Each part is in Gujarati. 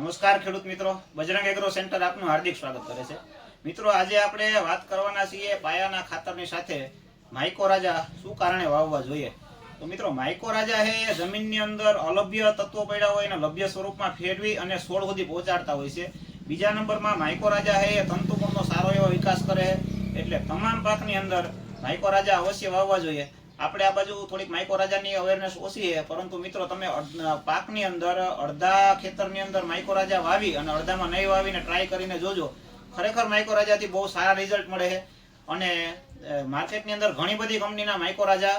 નમસ્કાર ખેડૂત મિત્રો. બજરંગ એગ્રો સેન્ટર આપનું હાર્દિક સ્વાગત કરે છે. મિત્રો, આજે આપણે વાત કરવાના છીએ પાયાના ખાતરની સાથે માઇકો રાજા શું કારણે વાવવા જોઈએ? તો મિત્રો, માઇકો રાજા હે જમીનની અંદર અલભ્ય તત્વો પડ્યા હોય અને લભ્ય સ્વરૂપમાં ફેરવી અને સોળ સુધી પહોંચાડતા હોય છે. બીજા નંબરમાં માઇકો રાજા હે તંતુગુણનો સારો એવો વિકાસ કરે એટલે તમામ પાકની અંદર માઇકો રાજા અવશ્ય વાવવા જોઈએ. આપણે આ બાજુ થોડીક માઇકો રાજાની અવેરનેસ ઓછી છે, પરંતુ મિત્રો તમે પાકની અંદર, અડધા ખેતરની અંદર માઇકો રાજા વાવી અને અડધામાં નહીં વાવીને ટ્રાય કરીને જોજો. ખરેખર માઇકો રાજાથી બહુ સારા રિઝલ્ટ મળે છે. અને માર્કેટની અંદર ઘણી બધી કંપનીના માઇકો રાજા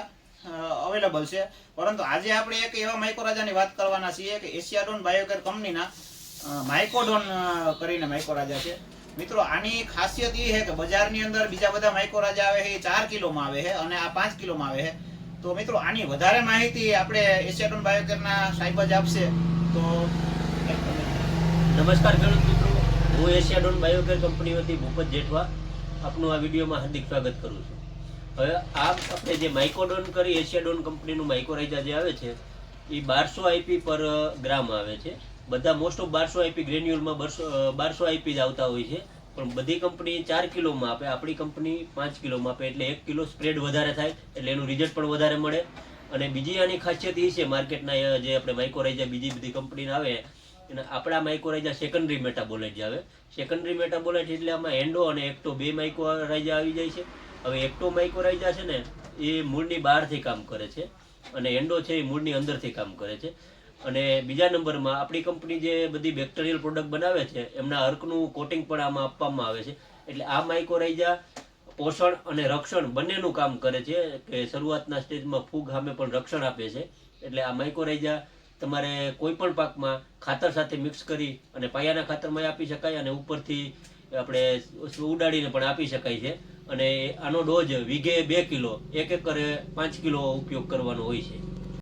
અવેલેબલ છે. પરંતુ આજે આપણે એક એવા માઇકો રાજાની વાત કરવાના છીએ કે એશિયાડોન બાયોકેર કંપનીના માઇકોડોન કરીને માઇકો રાજા છે. મિત્રો, આની ખાસિયત એ છે કે બજારની અંદર બીજા બધા માઇકો રાજા આવે છે, એ ચાર કિલોમાં આવે છે અને આ પાંચ કિલોમાં આવે છે. તો મિત્રો, આની વધારે માહિતી આપણે એશિયાડોન બાયોકેરના સાહેબ જ આપશે. તો નમસ્કાર ખેડૂત મિત્રો, હું એશિયાડોન બાયોકેર કંપની વતી ભૂપત જેઠવા આપનું આ વિડીયોમાં હાર્દિક સ્વાગત કરું છું. હવે આ આપણે જે માઇકોડોન કરી એશિયાડોન કંપનીનું માઇકોરાઇઝા જે આવે છે, એ બારસો આઈપી પર ગ્રામ આવે છે. બધા મોસ્ટ ઓફ બારસો આઈપી ગ્રેન્યુઅલમાં બસો બારસો આઈપી જ આવતા હોય છે. પણ બધી કંપની ચાર કિલોમાં આપે, આપણી કંપની પાંચ કિલોમાં આપે, એટલે એક કિલો સ્પ્રેડ વધારે થાય, એટલે એનું રિઝલ્ટ પણ વધારે મળે. અને બીજી આની ખાસિયત એ છે માર્કેટના જે આપણે માઇકોરાઇઝા બીજી બધી કંપનીના આવે અને આપણા માઇકોરાઇઝા સેકન્ડરી મેટાબોલાઇટ આવે. સેકન્ડરી મેટાબોલાઇટ એટલે આમાં એન્ડો અને એક્ટો બે માઇકોરાઇઝા આવી જાય છે. હવે એક્ટો માઇકોરાઇઝા છે ને, એ મૂળની બહારથી કામ કરે છે. અને એન્ડો છે એ મૂળની અંદરથી કામ કરે છે. અને બીજા નંબરમાં આપણી કંપની જે બધી બેક્ટેરિયલ પ્રોડક્ટ બનાવે છે, એમના અર્કનું કોટિંગ પણ આમાં આપવામાં આવે છે. એટલે આ માઇકોરાઇઝા પોષણ અને રક્ષણ બંનેનું કામ કરે છે કે શરૂઆતના સ્ટેજમાં ફૂગ સામે પણ રક્ષણ આપે છે. એટલે આ માઇકોરાઇઝા તમારે કોઈ પણ પાકમાં ખાતર સાથે મિક્સ કરી અને પાયાના ખાતરમાં આપી શકાય અને ઉપરથી આપણે ઉડાડીને પણ આપી શકાય છે. અને આનો ડોઝ વીઘે બે કિલો, એક એકરે પાંચ કિલો ઉપયોગ કરવાનો હોય છે.